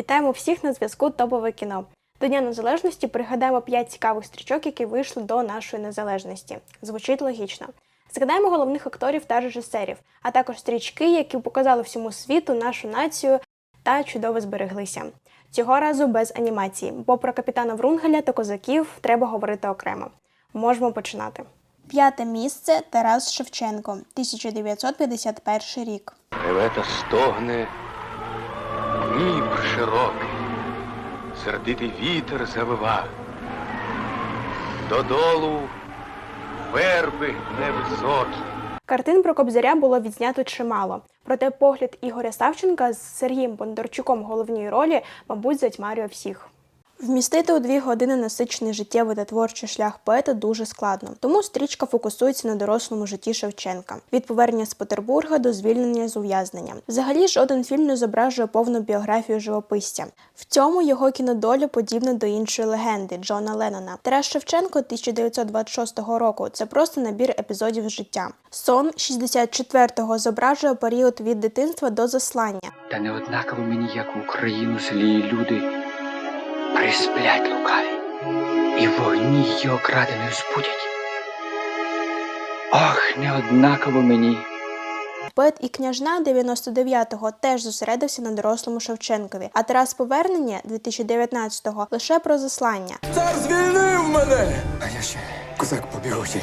Вітаємо всіх на зв'язку Топове кіно. До Дня Незалежності пригадаємо 5 цікавих стрічок, які вийшли до нашої незалежності. Звучить логічно. Згадаємо головних акторів та режисерів, а також стрічки, які показали всьому світу нашу націю та чудово збереглися. Цього разу без анімації, бо про капітана Врунгеля та козаків треба говорити окремо. Можемо починати. П'яте місце Тарас Шевченко, 1951 рік. Реве та стогне Дніпр широкий, сердитий вітер завива. Додолу верби невисокі. Картин про Кобзаря було відзнято чимало. Проте погляд Ігоря Савченка з Сергієм Бондарчуком головній ролі, мабуть, затьмарює всіх. Вмістити у дві години насичений життєвий та творчий шлях поета дуже складно, тому стрічка фокусується на дорослому житті Шевченка від повернення з Петербурга до звільнення з ув'язнення. Взагалі, жоден фільм не зображує повну біографію живописця. В цьому його кінодоля подібна до іншої легенди Джона Леннона. Тарас Шевченко 1926 року це просто набір епізодів життя. Сон 64-го зображує період від дитинства до заслання. Та не однаково мені, як Україну злі люди присплять лукаві, і вогні його краденою збудять. Ох, не однаково мені. Поет і княжна 99-го теж зосередився на дорослому Шевченкові, а Тарас Повернення 2019-го лише про заслання. Цар звільнив мене! А я ще козак побігучий.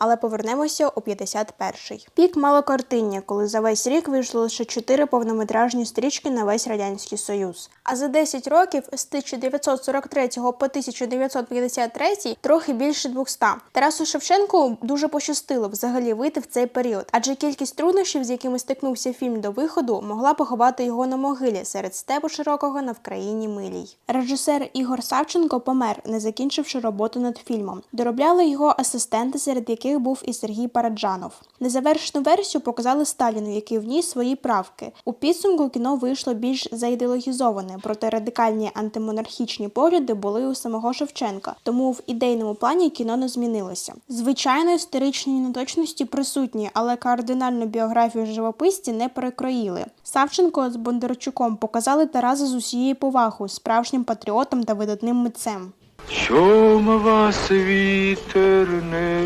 Але повернемося у 51-й. Пік малокартиння, коли за весь рік вийшло лише 4 повнометражні стрічки на весь радянський союз. А за 10 років з 1943 по 1953 трохи більше 200. Тарасу Шевченку дуже пощастило взагалі вийти в цей період, адже кількість труднощів, з якими стикнувся фільм до виходу, могла поховати його на могилі серед степу широкого на Вкраїні милій. Режисер Ігор Савченко помер, не закінчивши роботу над фільмом. Доробляли його асистенти, серед яких був і Сергій Параджанов. Незавершену версію показали Сталіну, який вніс свої правки. У підсумку кіно вийшло більш заідеологізоване, проте радикальні антимонархічні погляди були у самого Шевченка, тому в ідейному плані кіно не змінилося. Звичайно, історичні неточності присутні, але кардинальну біографію живописці не перекроїли. Савченко з Бондарчуком показали Тараса з усією повагою, справжнім патріотом та видатним митцем. Чом вас вітер не?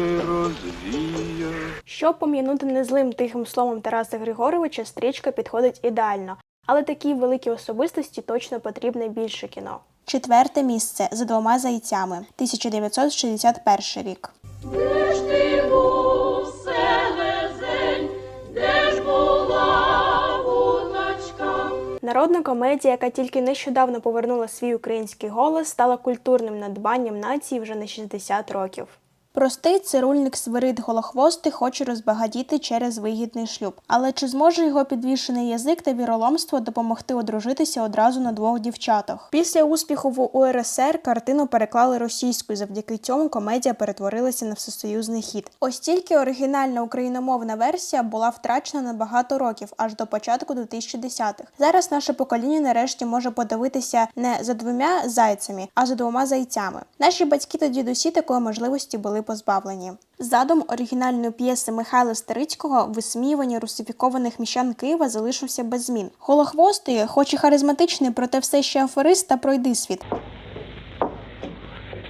Щоб пом'янути незлим тихим словом Тараса Григоровича, стрічка підходить ідеально, але такій великій особистості точно потрібне більше кіно. Четверте місце за двома зайцями, 1961 рік. Де ж ти був, селезень, де ж була вудочка? Народна комедія, яка тільки нещодавно повернула свій український голос, стала культурним надбанням нації вже на 60 років. Простий цирульник Свирид Голохвостий хоче розбагатіти через вигідний шлюб. Але чи зможе його підвішений язик та віроломство допомогти одружитися одразу на двох дівчатах? Після успіху в УРСР картину переклали російською. Завдяки цьому комедія перетворилася на всесоюзний хіт. Ось тільки оригінальна україномовна версія була втрачена на багато років, аж до початку 2010-х. Зараз наше покоління нарешті може подивитися не за двома зайцями, а за двома зайцями. Наші батьки та дідусі такої можливості були позбавлені. Задум оригінальної п'єси Михайла Старицького висміювання русифікованих міщан Києва залишився без змін. Голохвостий, хоч і харизматичний, проте все ще аферист та пройдисвіт.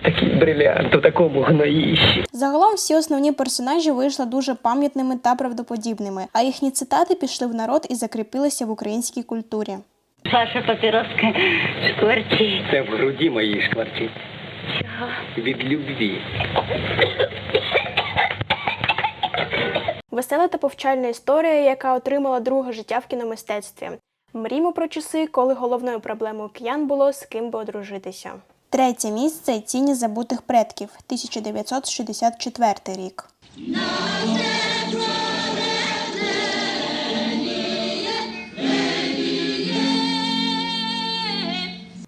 Такий брилянт у такому гноїщі. Загалом всі основні персонажі вийшли дуже пам'ятними та правдоподібними, а їхні цитати пішли в народ і закріпилися в українській культурі. Ваша папіроска шкварчить. Це в груді моїй шкварчить. Від любві. Весела та повчальна історія, яка отримала друге життя в кіномистецтві. Мріємо про часи, коли головною проблемою киян було з ким би одружитися. Третє місце Тіні забутих предків, 1964 рік.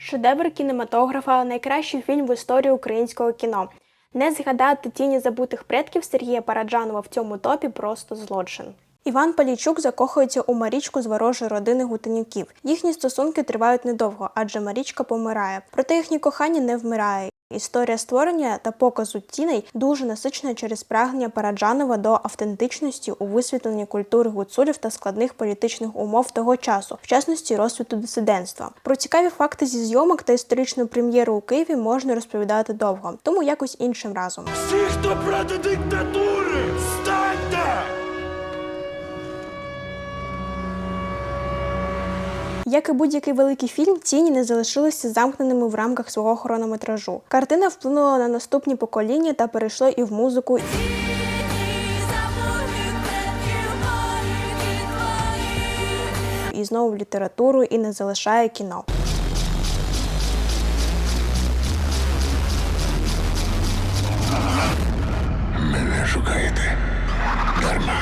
Шедевр кінематографа, найкращий фільм в історії українського кіно. Не згадати тіні забутих предків Сергія Параджанова в цьому топі просто злочин. Іван Палійчук закохується у Марічку з ворожої родини гутенюків. Їхні стосунки тривають недовго, адже Марічка помирає. Проте їхнє кохання не вмирає. Історія створення та показу тіней дуже насичена через прагнення Параджанова до автентичності у висвітленні культури гуцулів та складних політичних умов того часу, в частності розсвіту дисидентства. Про цікаві факти зі зйомок та історичну прем'єру у Києві можна розповідати довго, тому якось іншим разом. Всі, хто проти диктатури, станьте! Як і будь-який великий фільм, тіні не залишилися замкненими в рамках свого хронометражу. Картина вплинула на наступні покоління та перейшла і в музику, і знову в літературу, і не залишає кіно. Мене шукаєте. Дарма.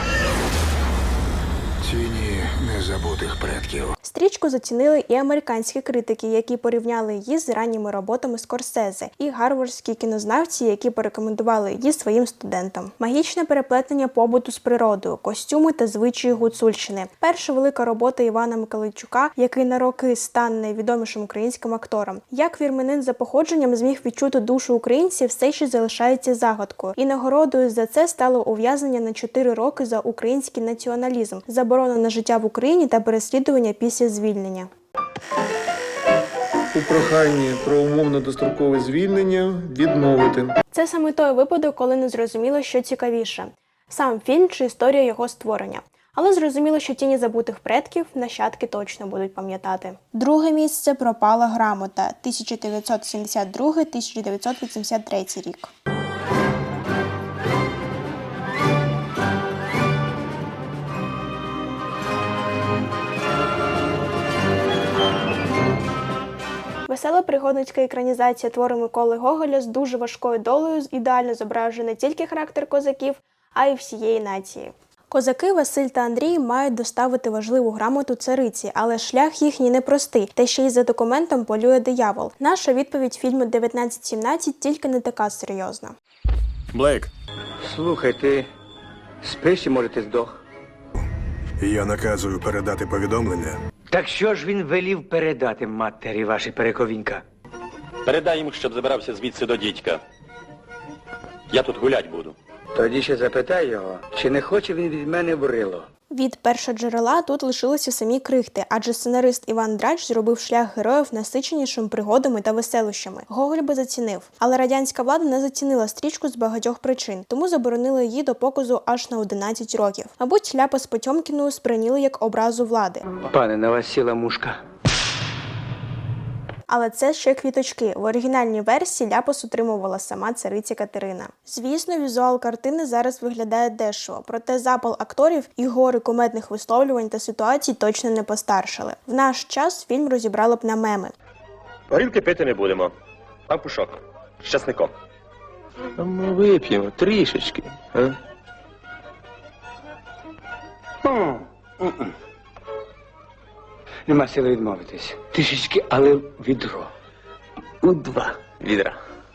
Тіні незабутих предків. Стрічку зацінили і американські критики, які порівняли її з ранніми роботами Скорсезе, і гарвардські кінознавці, які порекомендували її своїм студентам. Магічне переплетення побуту з природою, костюми та звичаї гуцульщини. Перша велика робота Івана Миколайчука, який на роки стане найвідомішим українським актором. Як вірменин за походженням зміг відчути душу українців, все ще залишається загадкою. І нагородою за це стало ув'язнення на 4 роки за український націоналізм, заборона на життя в Україні та переслідування після звільнення. у проханні про умовно дострокове звільнення відмовити. Це саме той випадок, коли не зрозуміло, що цікавіше: сам фільм чи історія його створення. Але зрозуміло, що тіні забутих предків нащадки точно будуть пам'ятати. Друге місце пропала грамота 1972-1983 рік. Весела пригодницька екранізація твору Миколи Гоголя з дуже важкою долею ідеально зображує не тільки характер козаків, а й всієї нації. Козаки Василь та Андрій мають доставити важливу грамоту цариці, але шлях їхній непростий, та ще й за документом полює диявол. Наша відповідь фільму 1917 тільки не така серйозна. Блейк, Слухай, ти спиш чи може ти здох? Я наказую передати повідомлення. Так що ж він велів передати матері ваші перековінька? Передай йому, щоб забирався звідси до дідька. Я тут гулять буду. Тоді ще запитай його, чи не хоче він від мене брило. Від першоджерела тут лишилися самі крихти, адже сценарист Іван Драч зробив шлях героїв насиченішим пригодами та веселощами. Гоголь би зацінив, але радянська влада не зацінила стрічку з багатьох причин, тому заборонила її до показу аж на 11 років. Мабуть, ляпа з Потьомкіною сприйняли як образу влади. Пане, на вас сіла мушка. Але це ще квіточки. В оригінальній версії ляпас утримувала сама цариця Катерина. Звісно, візуал картини зараз виглядає дешево, проте запал акторів і гори комедних висловлювань та ситуацій точно не постаршали. В наш час фільм розібрали б на меми. Горілки пити не будемо. Пампушок. З часником. Ми вип'ємо трішечки. А? Нема сили відмовитись. Трішечки, але відро. У два відра.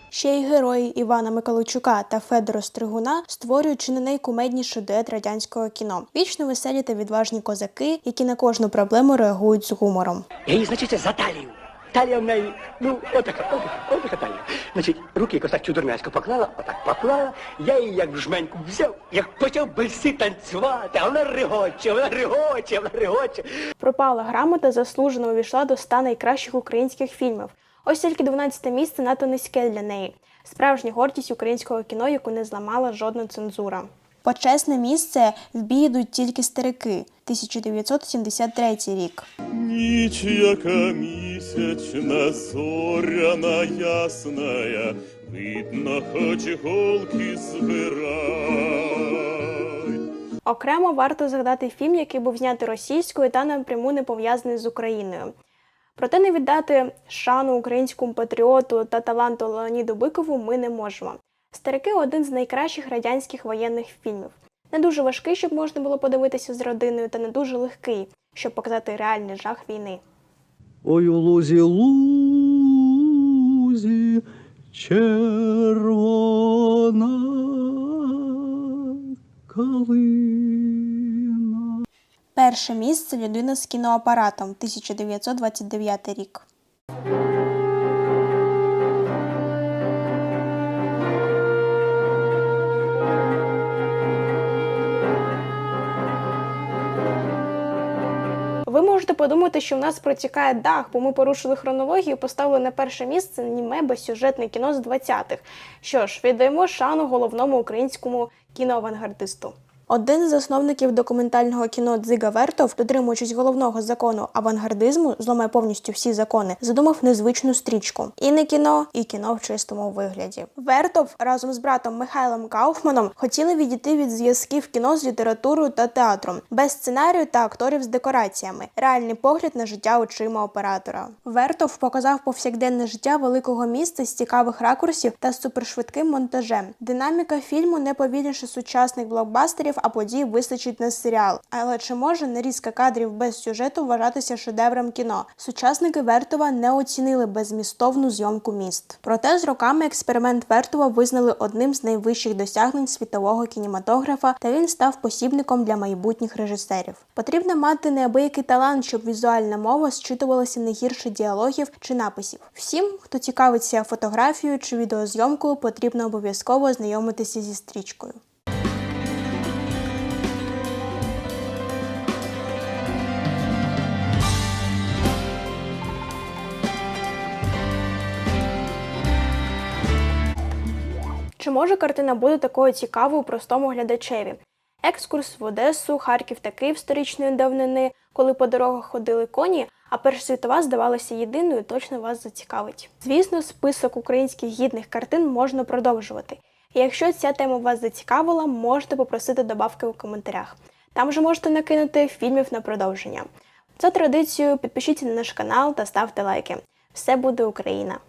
Ще й герої Івана Миколайчука та Федора Стригуна створюють чи не найкумедніший дует радянського кіно. Вічно веселі та відважні козаки, які на кожну проблему реагують з гумором. Я її, значить, за талію. Талія в неї, ну, отака, отака, отака талія. Значить, руки якось так чудернацько поклала, отак поклала, я її як в жменьку взяв, як почав бельси танцювати, а вона регоче, вона регоче, вона регоче. Пропала грамота заслужено увійшла до ста найкращих українських фільмів. Ось тільки 12 місце надто низьке для неї. Справжня гордість українського кіно, яку не зламала жодна цензура. Почесне місце в бій йдуть тільки старики 1973 рік. ніч яка місячна, зоряна ясная, видно, хоч голки збирай. Окремо варто згадати фільм, який був знятий російською та напряму не пов'язаний з Україною. Проте не віддати шану українському патріоту та таланту Леоніду Бикову ми не можемо. Старики один з найкращих радянських воєнних фільмів. Не дуже важкий, щоб можна було подивитися з родиною, та не дуже легкий, щоб показати реальний жах війни. Ой у лузі лузі червона калина. Перше місце людина з кіноапаратом 1929 рік. Можете подумати, що в нас протікає дах, бо ми порушили хронологію, поставили на перше місце німе безсюжетне кіно з 20-х. Що ж, віддаємо шану головному українському кіноавангардисту. Один з засновників документального кіно Дзига Вертов, дотримуючись головного закону авангардизму, зламає повністю всі закони, задумав незвичну стрічку. І не кіно, і кіно в чистому вигляді. Вертов разом з братом Михайлом Кауфманом хотіли відійти від зв'язків кіно з літературою та театром, без сценарію та акторів з декораціями, реальний погляд на життя очима оператора. Вертов показав повсякденне життя великого міста з цікавих ракурсів та супершвидким монтажем. Динаміка фільму не повільніше сучасних блокбастерів, а подій вистачить на серіал. Але чи може нарізка кадрів без сюжету вважатися шедевром кіно? Сучасники Вертова не оцінили беззмістовну зйомку міст. Проте з роками експеримент Вертова визнали одним з найвищих досягнень світового кінематографа, та він став посібником для майбутніх режисерів. Потрібно мати неабиякий талант, щоб візуальна мова зчитувалася не гірше діалогів чи написів. Всім, хто цікавиться фотографією чи відеозйомкою, потрібно обов'язково ознайомитися зі стрічкою. Чи може картина бути такою цікавою простому глядачеві? Екскурс в Одесу, Харків та Київ сторічної давнини, коли по дорогах ходили коні, а Перша світова здавалася єдиною, точно вас зацікавить. Звісно, список українських гідних картин можна продовжувати. І якщо ця тема вас зацікавила, можете попросити добавки у коментарях. Там же можете накинути фільмів на продовження. За традицією, підпишіться на наш канал та ставте лайки. Все буде Україна!